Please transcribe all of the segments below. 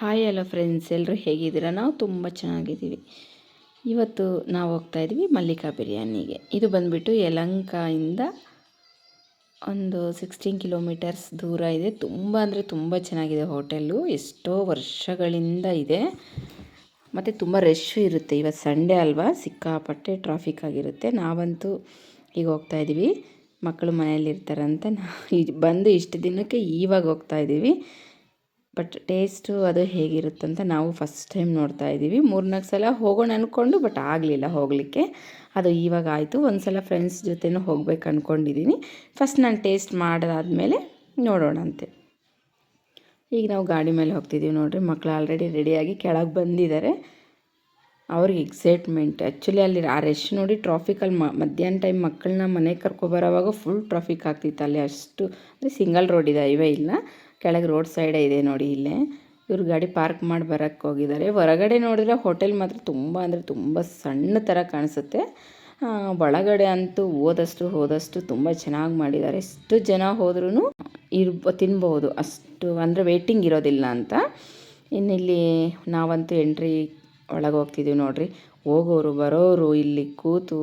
Hi hello friends ಎಲ್ಲರೂ ಹೇಗಿದ್ದೀರಾ? ನಾವು ತುಂಬ ಚೆನ್ನಾಗಿದ್ದೀವಿ. ಇವತ್ತು ನಾವು ಹೋಗ್ತಾ ಇದ್ದೀವಿ ಮಲ್ಲಿಕಾ ಬಿರಿಯಾನಿಗೆ. ಇದು ಬಂದುಬಿಟ್ಟು ಯಲಂಕಾಯಿಂದ ಒಂದು ಸಿಕ್ಸ್ಟೀನ್ ಕಿಲೋಮೀಟರ್ಸ್ ದೂರ ಇದೆ. ತುಂಬ ಅಂದರೆ ತುಂಬ ಚೆನ್ನಾಗಿದೆ ಹೋಟೆಲ್ಲು. ಎಷ್ಟೋ ವರ್ಷಗಳಿಂದ ಇದೆ. ಮತ್ತು ತುಂಬ ರಶ್ಶು ಇರುತ್ತೆ. ಇವತ್ತು ಸಂಡೇ ಅಲ್ವಾ? ಸಿಕ್ಕಾಪಟ್ಟೆ ಟ್ರಾಫಿಕ್ ಆಗಿರುತ್ತೆ. ನಾವಂತೂ ಈಗ ಹೋಗ್ತಾ ಇದ್ದೀವಿ. ಮಕ್ಕಳು ಮನೆಯಲ್ಲಿರ್ತಾರಂತ ನಾ ಬಂದು ಇಷ್ಟು ದಿನಕ್ಕೆ ಇವಾಗ ಹೋಗ್ತಾ ಇದ್ದೀವಿ. ಬಟ್ ಟೇಸ್ಟು ಅದು ಹೇಗಿರುತ್ತಂತ ನಾವು ಫಸ್ಟ್ ಟೈಮ್ ನೋಡ್ತಾ ಇದ್ದೀವಿ. ಮೂರ್ನಾಲ್ಕು ಸಲ ಹೋಗೋಣ ಅಂದ್ಕೊಂಡು ಬಟ್ ಆಗಲಿಲ್ಲ ಹೋಗಲಿಕ್ಕೆ. ಅದು ಇವಾಗ ಆಯಿತು. ಒಂದು ಸಲ ಫ್ರೆಂಡ್ಸ್ ಜೊತೆನೂ ಹೋಗ್ಬೇಕು ಅಂದ್ಕೊಂಡಿದ್ದೀನಿ ಫಸ್ಟ್ ನಾನು ಟೇಸ್ಟ್ ಮಾಡಿದಾದ್ಮೇಲೆ ನೋಡೋಣಂತೆ ಈಗ ನಾವು ಗಾಡಿ ಮೇಲೆ ಹೋಗ್ತಿದ್ದೀವಿ ನೋಡಿರಿ. ಮಕ್ಕಳು ಆಲ್ರೆಡಿ ರೆಡಿಯಾಗಿ ಕೆಳಗೆ ಬಂದಿದ್ದಾರೆ ಅವ್ರಿಗೆ ಎಕ್ಸೈಟ್ಮೆಂಟ್ ಆ್ಯಕ್ಚುಲಿ ಅಲ್ಲಿ ಆ ರೆಶ್ ನೋಡಿ ಟ್ರಾಫಿಕಲ್ಲಿ ಮಧ್ಯಾಹ್ನ ಟೈಮ್ ಮಕ್ಕಳನ್ನ ಮನೆಗೆ ಕರ್ಕೊಬರೋವಾಗ ಫುಲ್ ಟ್ರಾಫಿಕ್ ಆಗ್ತಿತ್ತು ಅಲ್ಲಿ ಅಷ್ಟು, ಅಂದರೆ ಸಿಂಗಲ್ ರೋಡ್ ಇದೆ ಹೈವೇ ಇಲ್ಲ. ಕೆಳಗೆ ರೋಡ್ ಸೈಡೇ ಇದೆ ನೋಡಿ ಇಲ್ಲೇ. ಇವ್ರು ಗಾಡಿ ಪಾರ್ಕ್ ಮಾಡಿ ಬರೋಕ್ಕೆ ಹೋಗಿದ್ದಾರೆ. ಹೊರಗಡೆ ನೋಡಿದ್ರೆ ಹೋಟೆಲ್ ಮಾತ್ರ ತುಂಬ ಅಂದರೆ ತುಂಬ ಸಣ್ಣ ಥರ ಕಾಣಿಸುತ್ತೆ. ಒಳಗಡೆ ಅಂತೂ ಹೋದಷ್ಟು ಹೋದಷ್ಟು ತುಂಬ ಚೆನ್ನಾಗಿ ಮಾಡಿದ್ದಾರೆ. ಎಷ್ಟು ಜನ ಹೋದ್ರೂ ಇರ್ಬ ತಿನ್ಬೋದು ಅಷ್ಟು ಅಂದರೆ ವೇಟಿಂಗ್ ಇರೋದಿಲ್ಲ ಅಂತ. ಇನ್ನಿಲ್ಲಿ ನಾವಂತೂ ಎಂಟ್ರಿ ಒಳಗೆ ಹೋಗ್ತಿದ್ದೀವಿ ನೋಡಿರಿ. ಹೋಗೋರು, ಬರೋರು, ಇಲ್ಲಿ ಕೂತು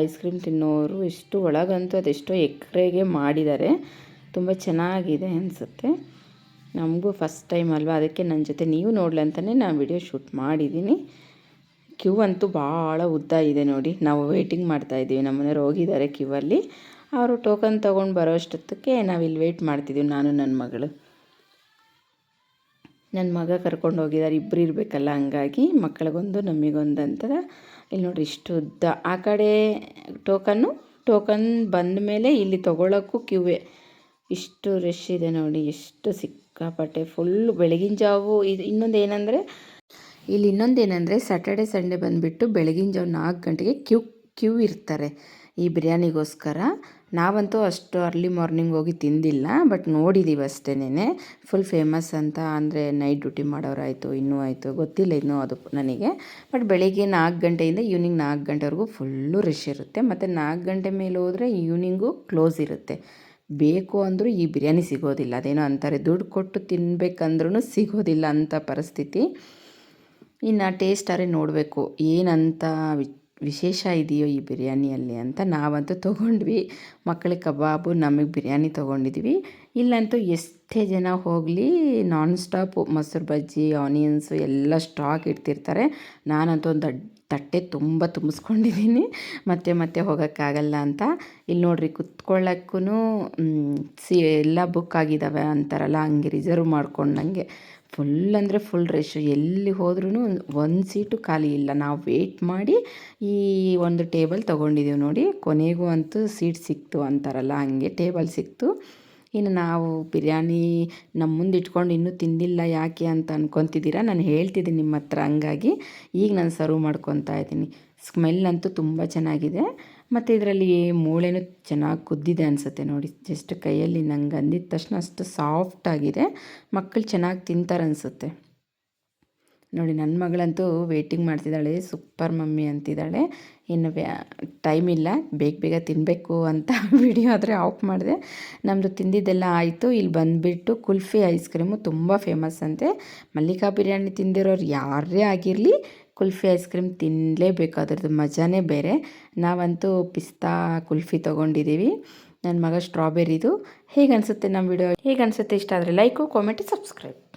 ಐಸ್ ಕ್ರೀಮ್ ತಿನ್ನೋರು ಎಷ್ಟು ಒಳಗಂತೂ ಅದೆಷ್ಟೋ ಎಕರೆಗೆ ಮಾಡಿದ್ದಾರೆ. ತುಂಬ ಚೆನ್ನಾಗಿದೆ ಅನಿಸುತ್ತೆ. ನಮಗೂ ಫಸ್ಟ್ ಟೈಮ್ ಅಲ್ವಾ? ಅದಕ್ಕೆ ನನ್ನ ಜೊತೆ ನೀವು ನೋಡಲಿ ಅಂತಲೇ ನಾನು ವಿಡಿಯೋ ಶೂಟ್ ಮಾಡಿದ್ದೀನಿ ಕ್ಯೂ ಅಂತೂ ಭಾಳ ಉದ್ದ ಇದೆ ನೋಡಿ. ನಾವು ವೆಯ್ಟಿಂಗ್ ಮಾಡ್ತಾಯಿದ್ದೀವಿ ನಮ್ಮ ಮನೆಯವ್ರು ಹೋಗಿದ್ದಾರೆ ಕ್ಯೂವಲ್ಲಿ ಅವರು ಟೋಕನ್ ತೊಗೊಂಡು ಬರೋ ಅಷ್ಟೊತ್ತಕ್ಕೆ ನಾವು ಇಲ್ಲಿ ವೆಯ್ಟ್ ಮಾಡ್ತಿದ್ದೀವಿ ನಾನು ನನ್ನ ಮಗಳು. ನನ್ನ ಮಗ ಕರ್ಕೊಂಡು ಹೋಗಿದ್ದಾರೆ. ಇಬ್ಬರು ಇರಬೇಕಲ್ಲ, ಹಂಗಾಗಿ ಮಕ್ಕಳಿಗೊಂದು, ನಮಗೊಂದು ಅಂತ ಇಲ್ಲಿ ನೋಡಿ ಇಷ್ಟು ಉದ್ದ. ಆ ಕಡೆ ಟೋಕನ್ನು ಟೋಕನ್ ಬಂದ ಮೇಲೆ ಇಲ್ಲಿ ತೊಗೊಳಕ್ಕೂ ಕ್ಯೂವೇ ಇಷ್ಟು ರಶ್ ಇದೆ ನೋಡಿ ಎಷ್ಟು ಸಿಕ್ಕಾಪಟ್ಟೆ ಫುಲ್ಲು ಬೆಳಗಿನ ಜಾವು. ಇದು ಇನ್ನೊಂದು ಏನಂದರೆ, ಇಲ್ಲಿ ಇನ್ನೊಂದು ಏನಂದರೆ ಸ್ಯಾಟರ್ಡೆ ಸಂಡೇ ಬಂದುಬಿಟ್ಟು ಬೆಳಗಿನ ಜಾವ ನಾಲ್ಕು ಗಂಟೆಗೆ ಕ್ಯೂ ಕ್ಯೂ ಇರ್ತಾರೆ ಈ ಬಿರಿಯಾನಿಗೋಸ್ಕರ. ನಾವಂತೂ ಅಷ್ಟು ಅರ್ಲಿ ಮಾರ್ನಿಂಗ್ ಹೋಗಿ ತಿಂದಿಲ್ಲ ಬಟ್ ನೋಡಿದ್ದೀವಿ ಅಷ್ಟೇನೆ ಫುಲ್ ಫೇಮಸ್ ಅಂತ ಅಂದರೆ ನೈಟ್ ಡ್ಯೂಟಿ ಮಾಡೋರಾಯಿತು, ಇನ್ನೂ ಆಯಿತು, ಗೊತ್ತಿಲ್ಲ ಇನ್ನೂ ಅದು ನನಗೆ. ಬಟ್ ಬೆಳಿಗ್ಗೆ ನಾಲ್ಕು ಗಂಟೆಯಿಂದ ಈವ್ನಿಂಗ್ ನಾಲ್ಕು ಗಂಟೆವರೆಗೂ ಫುಲ್ಲು ರಶ್ ಇರುತ್ತೆ. ಮತ್ತು ನಾಲ್ಕು ಗಂಟೆ ಮೇಲೆ ಹೋದರೆ ಈವ್ನಿಂಗು ಕ್ಲೋಸ್ ಇರುತ್ತೆ. ಬೇಕು ಅಂದರೂ ಈ ಬಿರಿಯಾನಿ ಸಿಗೋದಿಲ್ಲ. ಅದೇನೋ ಅಂತಾರೆ, ದುಡ್ಡು ಕೊಟ್ಟು ತಿನ್ಬೇಕಂದ್ರೂ ಸಿಗೋದಿಲ್ಲ ಅಂಥ ಪರಿಸ್ಥಿತಿ. ಇನ್ನು ಟೇಸ್ಟಾರೆ ನೋಡಬೇಕು, ಏನಂತ ವಿಶೇಷ ಇದೆಯೋ ಈ ಬಿರಿಯಾನಿಯಲ್ಲಿ ಅಂತ ನಾವಂತೂ ತೊಗೊಂಡ್ವಿ. ಮಕ್ಕಳಿಗೆ ಕಬಾಬು ನಮಗೆ ಬಿರಿಯಾನಿ ತೊಗೊಂಡಿದ್ವಿ. ಇಲ್ಲಂತೂ ಎಷ್ಟೇ ಜನ ಹೋಗಲಿ ನಾನ್ ಸ್ಟಾಪು ಮೊಸರು ಬಜ್ಜಿ ಆನಿಯನ್ಸು ಎಲ್ಲ ಸ್ಟಾಕ್ ಇಡ್ತಿರ್ತಾರೆ. ನಾನಂತೂ ಒಂದು ದೊಡ್ಡ ತಟ್ಟೆ ತುಂಬ ತುಂಬಿಸ್ಕೊಂಡಿದ್ದೀನಿ ಮತ್ತೆ ಮತ್ತೆ ಹೋಗೋಕ್ಕಾಗಲ್ಲ ಅಂತ. ಇಲ್ಲಿ ನೋಡಿರಿ ಕುತ್ಕೊಳ್ಳೋಕ್ಕೂ ಸಿ, ಎಲ್ಲ ಬುಕ್ ಆಗಿದ್ದಾವೆ ಅಂತಾರಲ್ಲ, ಹಂಗೆ ರಿಸರ್ವ್ ಮಾಡ್ಕೊಂಡಂಗೆ. ಫುಲ್ ಅಂದರೆ ಫುಲ್ ರಶ್ ಎಲ್ಲಿ ಹೋದ್ರೂ ಒಂದು ಸೀಟು ಖಾಲಿ ಇಲ್ಲ. ನಾವು ವೇಟ್ ಮಾಡಿ ಈ ಒಂದು ಟೇಬಲ್ ತೊಗೊಂಡಿದ್ದೀವಿ ನೋಡಿ. ಕೊನೆಗೂ ಅಂತೂ ಸೀಟ್ ಸಿಕ್ತು ಅಂತಾರಲ್ಲ, ಹಂಗೆ ಟೇಬಲ್ ಸಿಕ್ತು. ಇನ್ನು ನಾವು ಬಿರಿಯಾನಿ ನಮ್ಮ ಮುಂದೆ ಇಟ್ಕೊಂಡು ಇನ್ನೂ ತಿಂದಿಲ್ಲ ಯಾಕೆ ಅಂತ ಅನ್ಕೊತಿದ್ದೀರಾ? ನಾನು ಹೇಳ್ತಿದ್ದೀನಿ ನಿಮ್ಮ ಹತ್ರ ಹಂಗಾಗಿ. ಈಗ ನಾನು ಸರ್ವ್ ಮಾಡ್ಕೊತಾ ಇದ್ದೀನಿ. ಸ್ಮೆಲ್ ಅಂತೂ ತುಂಬ ಚೆನ್ನಾಗಿದೆ. ಮತ್ತು ಇದರಲ್ಲಿ ಮೂಳೆನೂ ಚೆನ್ನಾಗಿ ಕುದ್ದಿದೆ ಅನಿಸುತ್ತೆ ನೋಡಿ. ಜಸ್ಟ್ ಕೈಯಲ್ಲಿ ನಂಗೆ ಅಂದಿದ ತಕ್ಷಣ ಅಷ್ಟು ಸಾಫ್ಟಾಗಿದೆ ಮಕ್ಕಳು ಚೆನ್ನಾಗಿ ತಿಂತಾರೆ ಅನಿಸುತ್ತೆ. ನೋಡಿ ನನ್ನ ಮಗಳಂತೂ ವೇಟಿಂಗ್ ಮಾಡ್ತಿದ್ದಾಳೆ ಸೂಪರ್ ಮಮ್ಮಿ ಅಂತಿದ್ದಾಳೆ. ಇನ್ನು ಟೈಮ್ ಇಲ್ಲ, ಬೇಗ ಬೇಗ ತಿನ್ನಬೇಕು ಅಂತ ವಿಡಿಯೋ ಆದರೆ ಆಫ್ ಮಾಡಿದೆ. ನಮ್ಮದು ತಿಂದಿದ್ದೆಲ್ಲ ಆಯಿತು, ಇಲ್ಲಿ ಬಂದುಬಿಟ್ಟು ಕುಲ್ಫಿ ಐಸ್ ಕ್ರೀಮು ತುಂಬ ಫೇಮಸ್ ಅಂತೆ. ಮಲ್ಲಿಕಾ ಬಿರಿಯಾನಿ ತಿಂದಿರೋರು ಯಾರೇ ಆಗಿರಲಿ, ಕುಲ್ಫಿ ಐಸ್ ಕ್ರೀಮ್ ತಿನ್ನಲೇಬೇಕು ಅದ್ರದ್ದು ಮಜಾನೇ ಬೇರೆ. ನಾವಂತೂ ಪಿಸ್ತಾ ಕುಲ್ಫಿ ತೊಗೊಂಡಿದ್ದೀವಿ ನನ್ನ ಮಗ ಸ್ಟ್ರಾಬೆರಿದು ಹೇಗೆ ಅನಿಸುತ್ತೆ ನಮ್ಮ ವಿಡಿಯೋ ಹೇಗೆ ಅನಿಸುತ್ತೆ ಇಷ್ಟ ಆದರೆ ಲೈಕು ಕಾಮೆಂಟು ಸಬ್ಸ್ಕ್ರೈಬ್